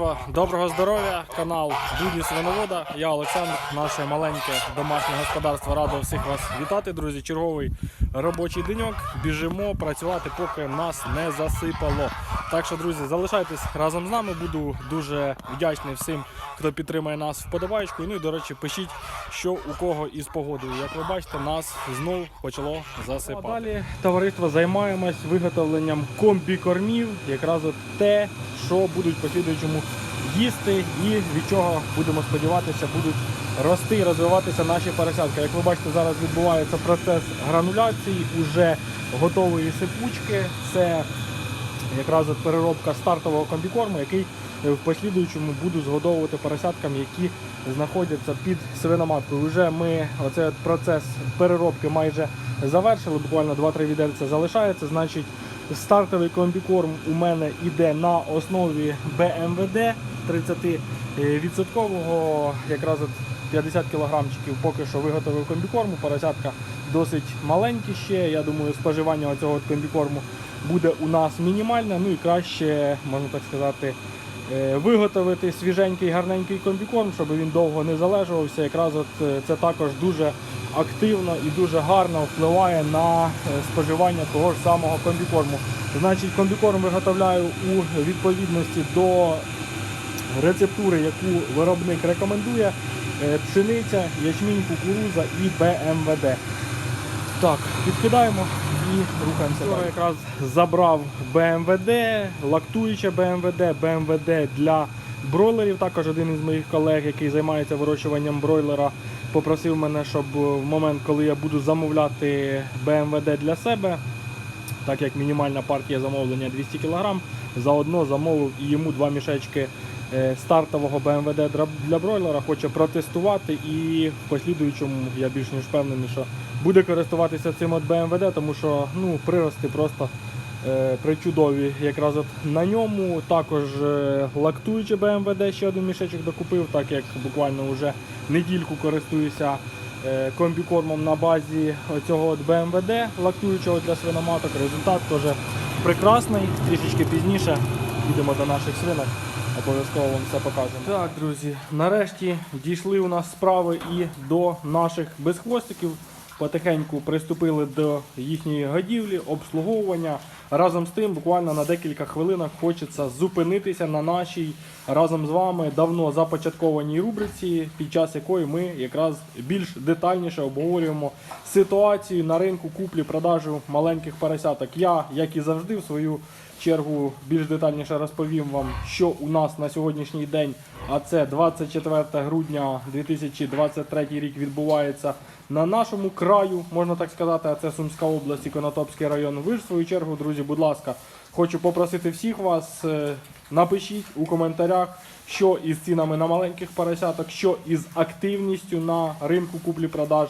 товариство, доброго здоров'я, канал Будні Свиновода. Я Олександр, наше маленьке домашнє господарство. Радо всіх вас вітати, друзі. Черговий робочий деньок. Біжимо працювати, поки нас не засипало. Так що, друзі, залишайтесь разом з нами. Буду дуже вдячний всім, хто підтримає нас вподобайкою. Ну і до речі, пишіть, що у кого із погодою. Як ви бачите, нас знов почало засипати. А далі товариство займаємось виготовленням комбікормів, якраз от те, що будуть послідуючому їсти, і від чого будемо сподіватися, будуть рости і розвиватися наші поросятка. Як ви бачите, зараз відбувається процес грануляції уже готової сипучки. Це якраз от переробка стартового комбікорму, який е, в послідуючому буду згодовувати поросяткам, які знаходяться під свиноматкою. Уже ми оцей от процес переробки майже завершили. Буквально 2-3 відерця залишається. Значить, стартовий комбікорм у мене йде на основі БМВД 30% якраз от 50 кілограмчиків поки що виготовив комбікорму. Поросятка досить маленькі ще. Я думаю, споживання цього комбікорму буде у нас мінімальне. Ну і краще, можна так сказати, е, виготовити свіженький гарненький комбікорм, щоб він довго не залежувався. Якраз от е, це також дуже активно і дуже гарно впливає на е, споживання того ж самого комбікорму. Значить, комбікорм виготовляю у відповідності до рецептури, яку виробник рекомендує. Пшениця, ячмінь, кукуруза і БМВД. Так, підкидаємо і рухаємося. Вчора якраз забрав БМВД, лактуюче БМВД, БМВД для бройлерів. Також один із моїх колег, який займається вирощуванням бройлера, попросив мене, щоб в момент, коли я буду замовляти БМВД для себе, так як мінімальна партія замовлення 200 кг, заодно замовив і йому два мішечки е, стартового БМВД для бройлера, хоче протестувати і в послідуючому я більш ніж впевнений, що буде користуватися цим от БМВД, тому що ну, прирости просто е, причудові якраз от на ньому. Також е, лактуючи БМВД ще один мішечок докупив, так як буквально вже недільку користуюся е, комбікормом на базі цього от БМВД, лактуючого для свиноматок. Результат теж прекрасний. Трішечки пізніше їдемо до наших свинок. Обов'язково вам все покажемо. Так, друзі, нарешті дійшли у нас справи і до наших безхвостиків. Потихеньку приступили до їхньої годівлі, обслуговування. Разом з тим, буквально на декілька хвилинах хочеться зупинитися на нашій разом з вами давно започаткованій рубриці, під час якої ми якраз більш детальніше обговорюємо ситуацію на ринку куплі-продажу маленьких поросяток. Я, як і завжди, в свою чергу більш детальніше розповім вам, що у нас на сьогоднішній день, а це 24 грудня 2023 рік відбувається на нашому краю, можна так сказати, а це Сумська область і Конотопський район. Ви ж в свою чергу, друзі, будь ласка, хочу попросити всіх вас, е, напишіть у коментарях, що із цінами на маленьких поросяток, що із активністю на ринку куплі-продаж.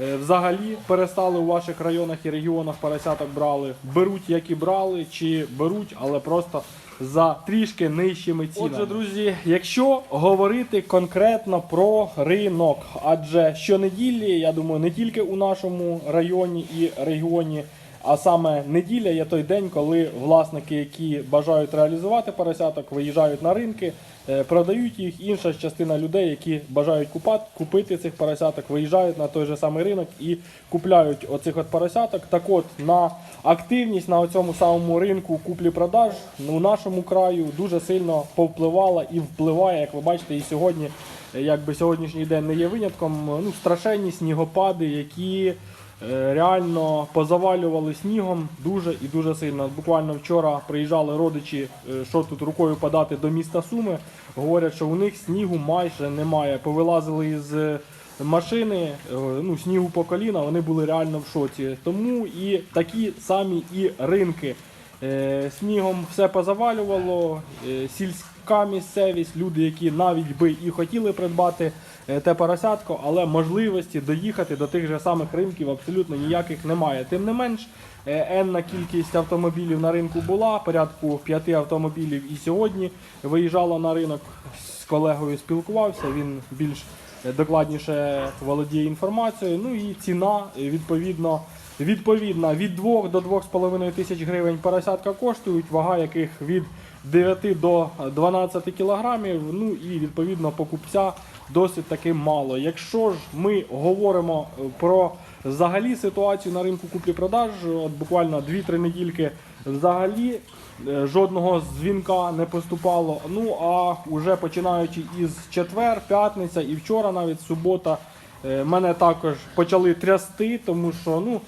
Е, Взагалі перестали у ваших районах і регіонах поросяток брали, беруть, як і брали, чи беруть, але просто за трішки нижчими цінами. Отже, друзі, якщо говорити конкретно про ринок, адже щонеділі, я думаю, не тільки у нашому районі і регіоні, а саме неділя є той день, коли власники, які бажають реалізувати поросяток, виїжджають на ринки, е, продають їх. Інша частина людей, які бажають купати, купити цих поросяток, виїжджають на той же самий ринок і купляють оцих от поросяток. Так от на активність на цьому самому ринку куплі-продаж у нашому краю дуже сильно повпливала і впливає, як ви бачите, і сьогодні, е, якби сьогоднішній день не є винятком. Ну страшенні снігопади, які реально позавалювали снігом дуже і дуже сильно. Буквально вчора приїжджали родичі, е, що тут рукою подати до міста Суми. Говорять, що у них снігу майже немає. Повилазили із е, машини, е, ну, снігу по коліна, вони були реально в шоці. Тому і такі самі і ринки. Е, Снігом все позавалювало, е, сільська місцевість, люди, які навіть би і хотіли придбати е, те поросятко, але можливості доїхати до тих же самих ринків абсолютно ніяких немає. Тим не менш, е, енна кількість автомобілів на ринку була, порядку п'яти автомобілів і сьогодні виїжджала на ринок. З колегою спілкувався, він більш е, докладніше володіє інформацією. Ну і ціна, відповідно, Відповідно, від 2 до 2,5 тисяч гривень поросятка коштують, вага яких від 9 до 12 кілограмів. Ну і відповідно покупця досить таки мало. Якщо ж ми говоримо е, про взагалі ситуацію на ринку куплі-продаж, от буквально 2-3 недільки взагалі е, жодного дзвінка не поступало. Ну а вже починаючи із четвер, п'ятниця і вчора, навіть субота, е, мене також почали трясти, тому що ну.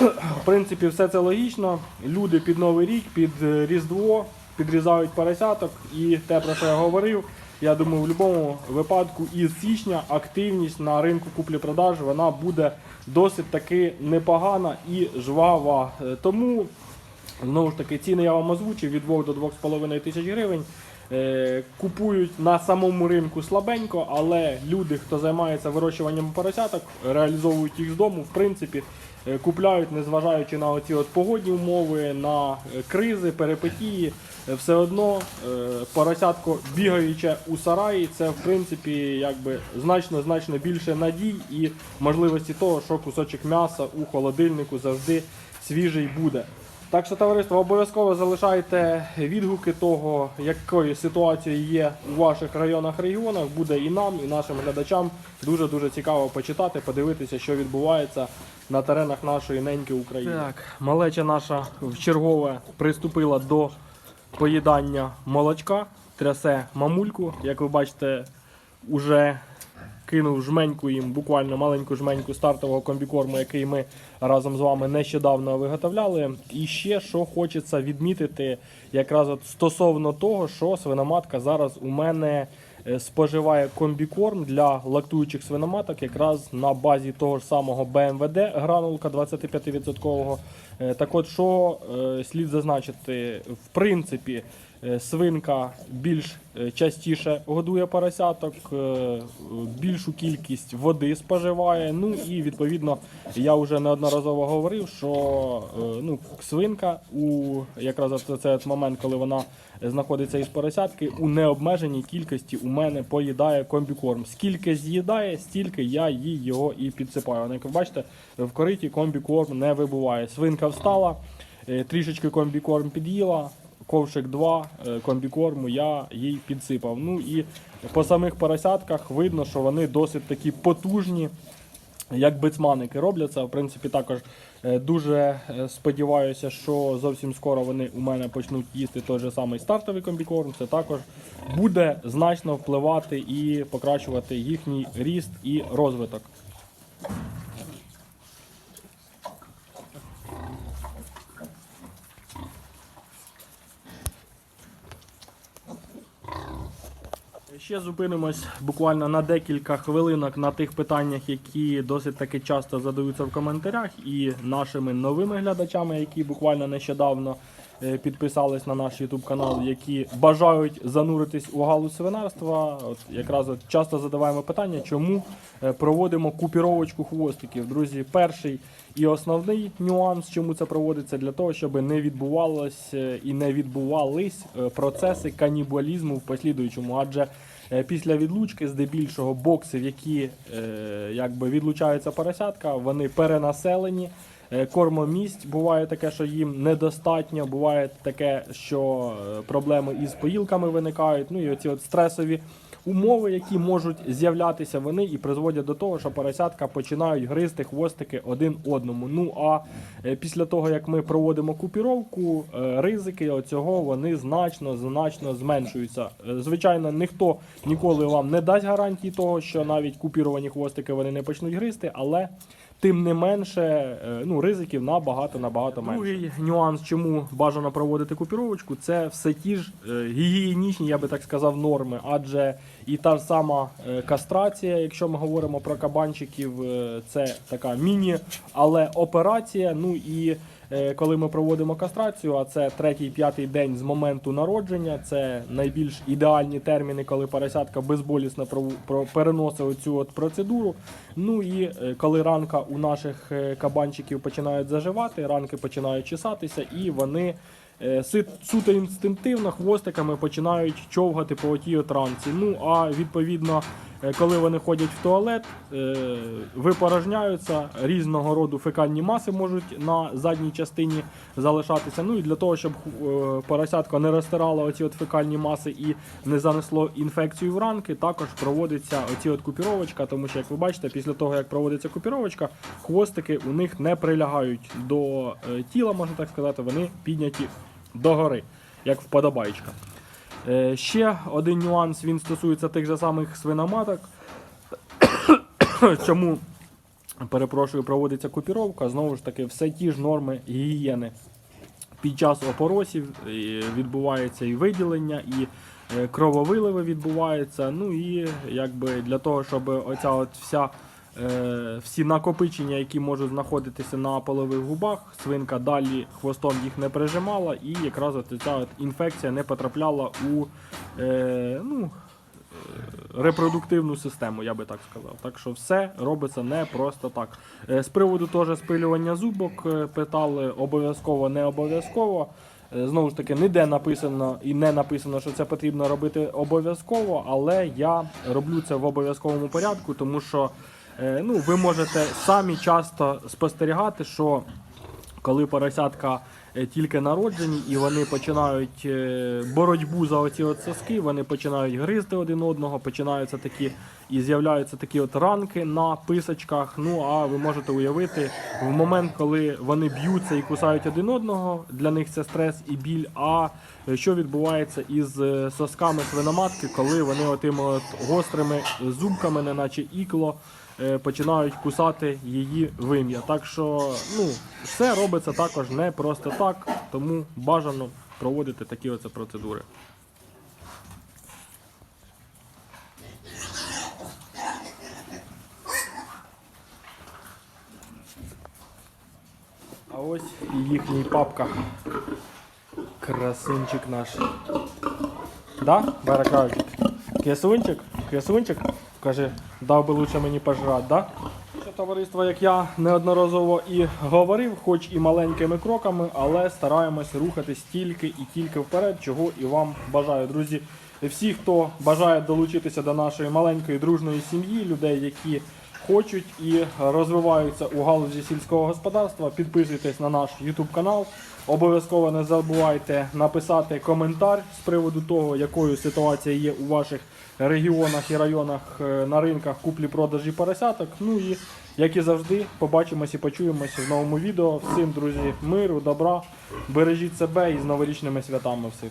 В принципі, все це логічно. Люди під Новий рік, під е, Різдво підрізають поросяток. І те, про що я говорив, я думаю, в будь-якому випадку із січня активність на ринку куплі-продаж вона буде досить таки непогана і жвава. Е, Тому Знову ж таки, ціни я вам озвучив від 2 до 2,5 тисяч гривень. Е, Купують на самому ринку слабенько, але люди, хто займається вирощуванням поросяток, реалізовують їх з дому, в принципі, купляють, незважаючи на оці от погодні умови, на е, кризи, перипетії. Е, Все одно е, поросятко бігаюче у сараї, це в принципі якби значно значно більше надій і можливості того, що кусочок м'яса у холодильнику завжди свіжий буде. Так що, товариство, обов'язково залишайте відгуки того, якою ситуацією є у ваших районах регіонах. Буде і нам, і нашим глядачам дуже дуже цікаво почитати, подивитися, що відбувається на теренах нашої неньки України. Так, малеча наша в чергове приступила до поїдання молочка, трясе мамульку. Як ви бачите, уже кинув жменьку їм, буквально маленьку жменьку стартового комбікорму, який ми разом з вами нещодавно виготовляли. І ще що хочеться відмітити, якраз от стосовно того, що свиноматка зараз у мене е, споживає комбікорм для лактуючих свиноматок, якраз на базі того ж самого БМВД гранулка 25%. Е, Так от, що е, слід зазначити, в принципі, свинка більш е, частіше годує поросяток, е, більшу кількість води споживає. Ну і відповідно я вже неодноразово говорив, що е, ну, свинка у якраз цей момент, коли вона знаходиться із поросятки, у необмеженій кількості у мене поїдає комбікорм. Скільки з'їдає, стільки я їй його і підсипаю. Як ви бачите, в кориті комбікорм не вибуває. Свинка встала, е, трішечки комбікорм під'їла. Ковшик 2 е, комбікорму я їй підсипав. Ну і по самих поросятках видно, що вони досить такі потужні, як бицманики робляться. В принципі, також е, дуже е, сподіваюся, що зовсім скоро вони у мене почнуть їсти той же самий стартовий комбікорм. Це також буде значно впливати і покращувати їхній ріст і розвиток. Ще зупинимось буквально на декілька хвилинок на тих питаннях, які досить таки часто задаються в коментарях, і нашими новими глядачами, які буквально нещодавно підписались на наш YouTube канал, які бажають зануритись у галузь свинарства. От якраз от часто задаваємо питання, чому е, проводимо купіровочку хвостиків. Друзі, перший і основний нюанс, чому це проводиться, для того, щоб не відбувалось е, і не відбувались е, процеси канібалізму в послідуючому, адже е, після відлучки, здебільшого, боксів, які е, якби відлучаються поросятка, вони перенаселені. Е, Кормомісць буває таке, що їм недостатньо, буває таке, що е, проблеми із поїлками виникають. Ну і оці от стресові умови, які можуть з'являтися, вони і призводять до того, що поросятка починають гризти хвостики один одному. Ну а е, після того, як ми проводимо купіровку, ризики оцього вони значно значно зменшуються. Звичайно, ніхто ніколи вам не дасть гарантії того, що навіть купіровані хвостики вони не почнуть гризти, але Тим не менше, е, ну, ризиків набагато набагато менше. Другий нюанс, чому бажано проводити купіровочку, це все ті ж е, гігієнічні, я би так сказав, норми. Адже і та ж сама е, кастрація, якщо ми говоримо про кабанчиків, це така міні, але операція. Ну і коли ми проводимо кастрацію, а це третій, п'ятий день з моменту народження, це найбільш ідеальні терміни, коли поросятка безболісно переносить цю от процедуру. Ну і е, коли ранка у наших е, кабанчиків починають заживати, ранки починають чесатися, і вони е, суто інстинктивно хвостиками починають човгати по отій от ранці. Ну а відповідно е, коли вони ходять в туалет, е, випорожняються, різного роду фекальні маси можуть на задній частині залишатися. Ну і для того, щоб е, поросятко не розтирало оці от фекальні маси і не занесло інфекцію в ранки, також проводиться оці от купіровочка, тому що, як ви бачите, після того, як проводиться купіровочка, хвостики у них не прилягають до е, тіла, можна так сказати, вони підняті догори, як вподобайка. Е, Ще один нюанс він стосується тих же самих свиноматок. Чому, перепрошую, проводиться купіровка? Знову ж таки, все ті ж норми гігієни. Під час опоросів е, відбувається і виділення, і е, крововиливи відбуваються. Ну і якби для того, щоб оця от вся. Е, Всі накопичення, які можуть знаходитися на полових губах, свинка далі хвостом їх не прижимала, і якраз ця інфекція не потрапляла у е, ну, е, репродуктивну систему, я би так сказав. Так що все робиться не просто так. З приводу теж спилювання зубок питали обов'язково, не обов'язково. Знову ж таки, ніде написано і не написано, що це потрібно робити обов'язково, але я роблю це в обов'язковому порядку, тому що ну, ви можете самі часто спостерігати, що коли поросятка е, тільки народжені і вони починають е, боротьбу за оці от соски, вони починають гризти один одного, починаються такі і з'являються такі от ранки на писочках. Ну а ви можете уявити в момент, коли вони б'ються і кусають один одного, для них це стрес і біль. А е, що відбувається із е, сосками свиноматки, коли вони отими от гострими зубками, неначе ікло, е, починають кусати її вим'я. Так що ну, все робиться також не просто так, тому бажано проводити такі оце процедури. А ось і їхній папка. Красунчик наш. Да, Баракавчик? Красунчик? Красунчик? Каже, дав би лучше мені пожрати, да? Товариство, як я неодноразово і говорив, хоч і маленькими кроками, але стараємось рухатись тільки і тільки вперед, чого і вам бажаю, друзі. Всі, хто бажає долучитися до нашої маленької дружної сім'ї, людей, які хочуть і розвиваються у галузі сільського господарства, підписуйтесь на наш YouTube канал. Обов'язково не забувайте написати коментар з приводу того, якою ситуація є у ваших регіонах і районах е, на ринках куплі-продажі поросяток. Ну і як і завжди, побачимось і почуємося в новому відео. Всім, друзі, миру, добра, бережіть себе і з новорічними святами всіх.